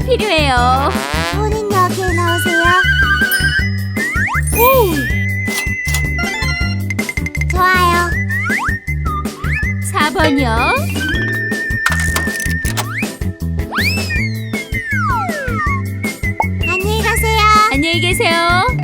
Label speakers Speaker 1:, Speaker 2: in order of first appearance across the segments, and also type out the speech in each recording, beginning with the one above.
Speaker 1: 필요해요.
Speaker 2: 손은 여기에.
Speaker 1: 오,
Speaker 2: 좋아요.
Speaker 1: 4번이요.
Speaker 2: 안녕히 가세요.
Speaker 1: 안녕히 계세요.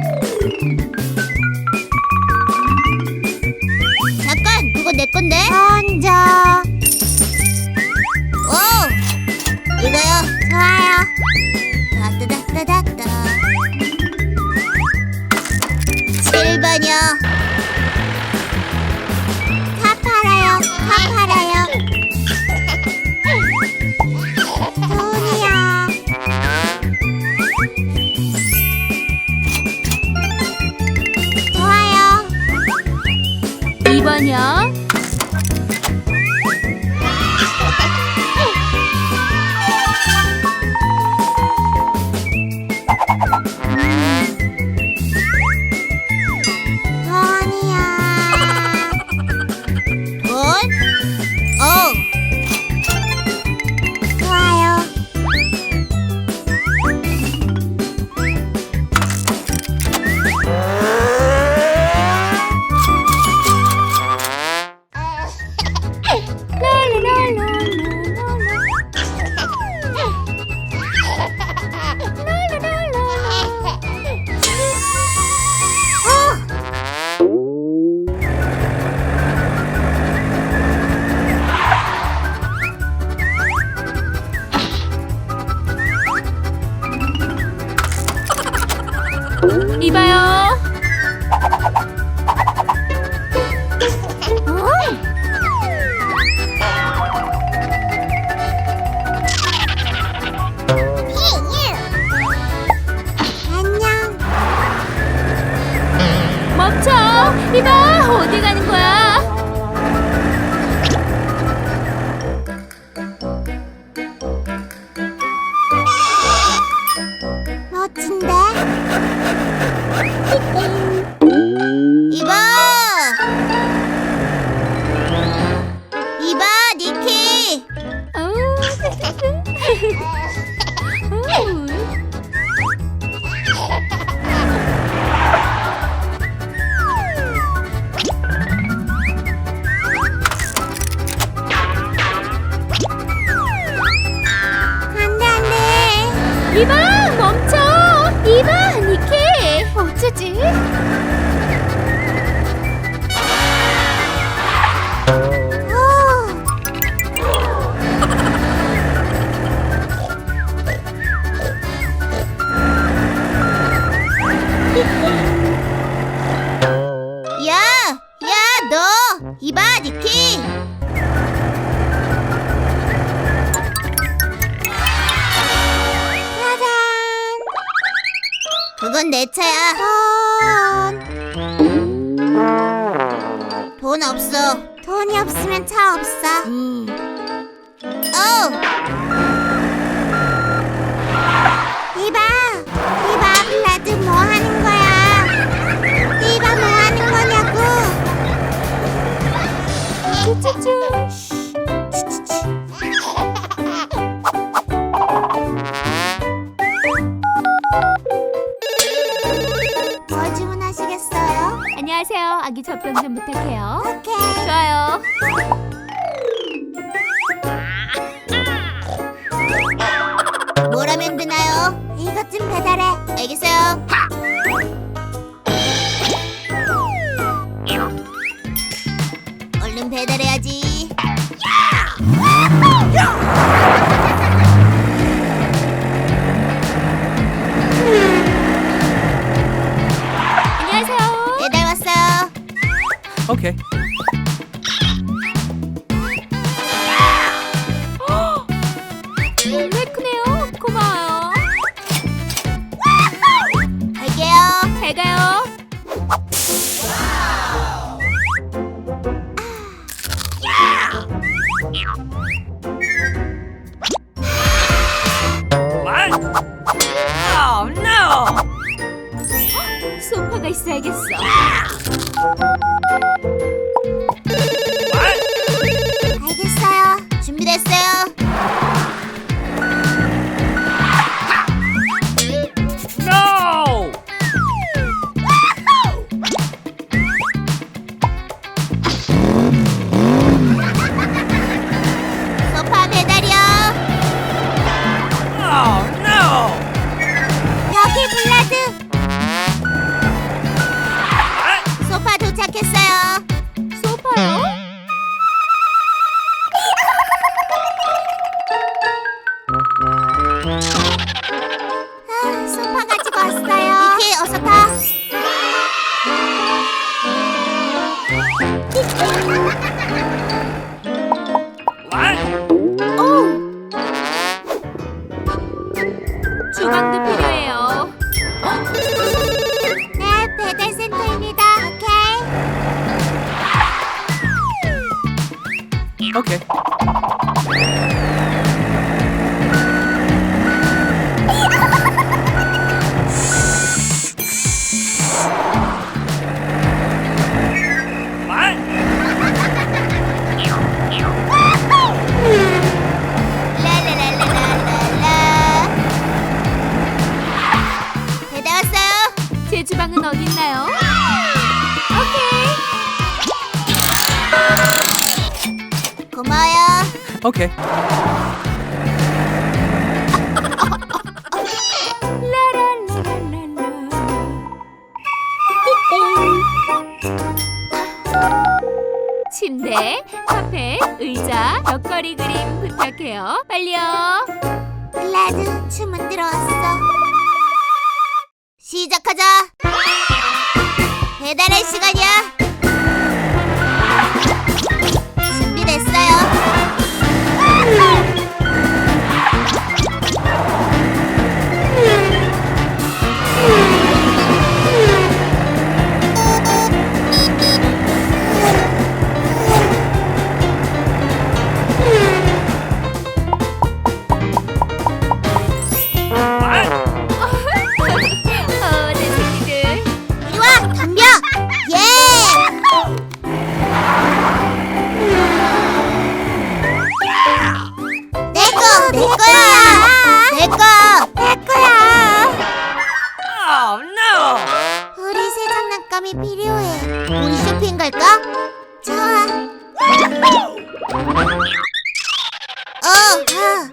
Speaker 2: 돼!
Speaker 1: 이
Speaker 2: 그건 내 차야. 돈. 돈 없어. 돈이 없으면 차 없어. 음. 어. 이봐. 이봐, 블라드 뭐 하는 거야? 이봐, 뭐 하는 거냐고.
Speaker 1: 쭈쭈쭈. 안녕하세요. 아기 젖병 좀 부탁해요.
Speaker 2: 오케이.
Speaker 1: 좋아요.
Speaker 2: 뭘 하면 되나요? 이것 좀 배달해. 알겠어요. 얼른 배달해야지.
Speaker 3: Okay. Okay.
Speaker 1: 침대, 카페, 의자, 벽걸이 그림 부탁해요. 빨리요.
Speaker 2: 글라드 주문 들어왔어. 시작하자. 배달할 시간이야. 장난감이 필요해. 우리 쇼핑 갈까? 좋아. 어, 어.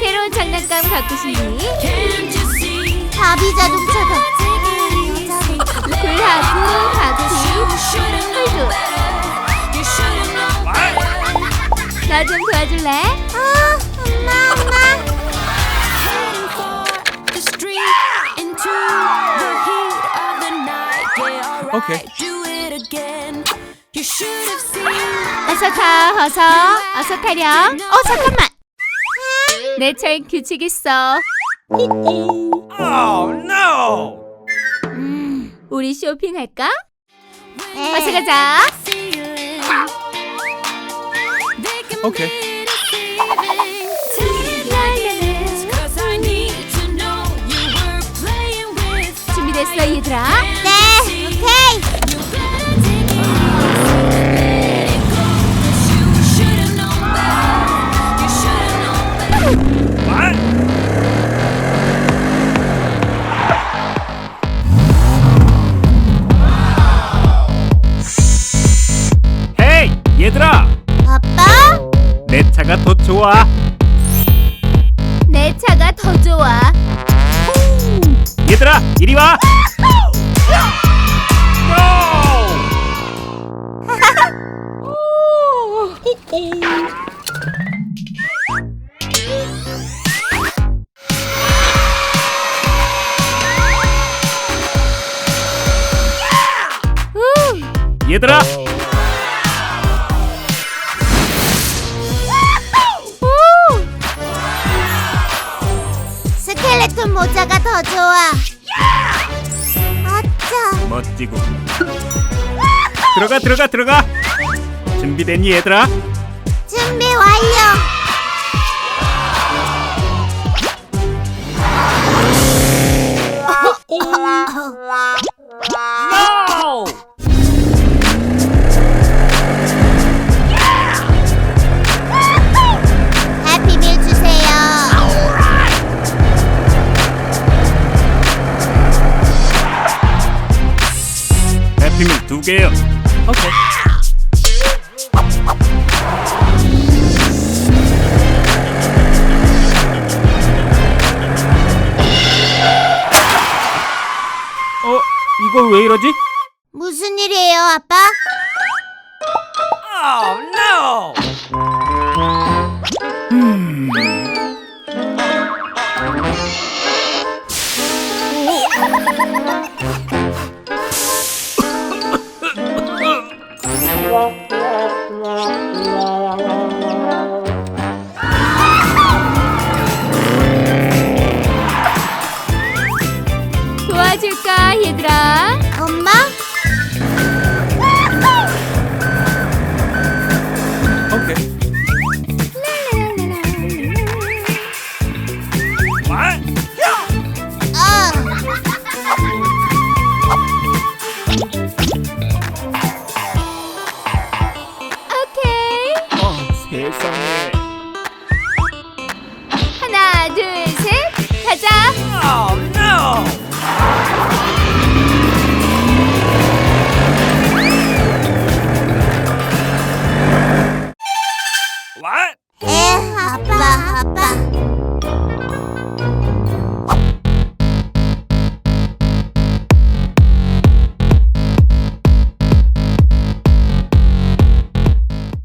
Speaker 1: 새로운 장난감 갖고 싶니?
Speaker 2: 바비 자동차다.
Speaker 1: 불하고 바퀴, 홀도. 나 좀 도와줄래? 어서 타, 어서. 어서 타렴. 어, 잠깐만. 내 차에 규칙 있어.
Speaker 3: Oh no!
Speaker 1: 우리 쇼핑할까?
Speaker 2: 네.
Speaker 1: 어서 가자.
Speaker 3: Okay.
Speaker 1: 준비됐어, 얘들아?
Speaker 2: 네, 오케이.
Speaker 3: 좋아
Speaker 1: 내 차가 더 좋아.
Speaker 3: 얘들아 이리 와
Speaker 2: 모자가 더 좋아. 아차.
Speaker 3: 멋지고 들어가 들어가 들어가 준비됐니 얘들아
Speaker 2: 준비 완료.
Speaker 3: No! 개요 오케이
Speaker 4: 어, 이거 왜 이러지?
Speaker 2: 무슨 일이에요, 아빠?
Speaker 4: 음.
Speaker 1: 도